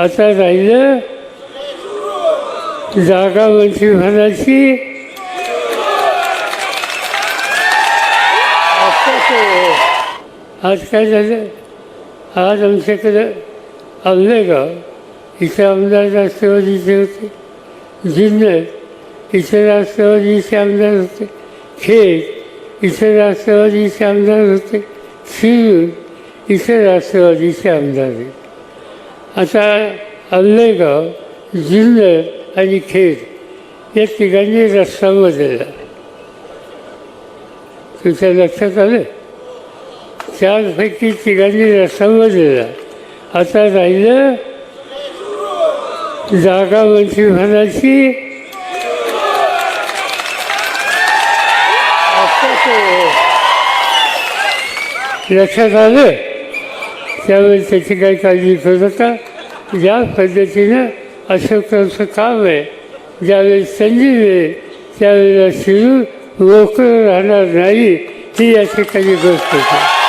आता राहिलं जागा मंत्रिमंडळाची आज काय झालं? आज आमच्याकडं आंबेगाव इथे आमदार राष्ट्रवादीचे होते. जिन्नर इथे राष्ट्रवादीचे आमदार होते. खेड इथे राष्ट्रवादीचे आमदार होते. शिरूर इथे राष्ट्रवादीचे आमदार होते. आता आंबेगाव जुन्नर आणि खेड या ठिकाणी रस्ता बदलला तुमच्या लक्षात आलं? चारपैकी तिघांनी रस्ता बदलला आता राहिलं जागा मंत्रिमंडळाची लक्षात आलं? त्यावेळी त्याची काही काळजी करत होता. ज्या पद्धतीनं अशोकांचं काम आहे ज्यावेळेस संधी मिळेल त्यावेळेला शिरू लोक राहणार नाही ही या ठिकाणी गोष्ट होती.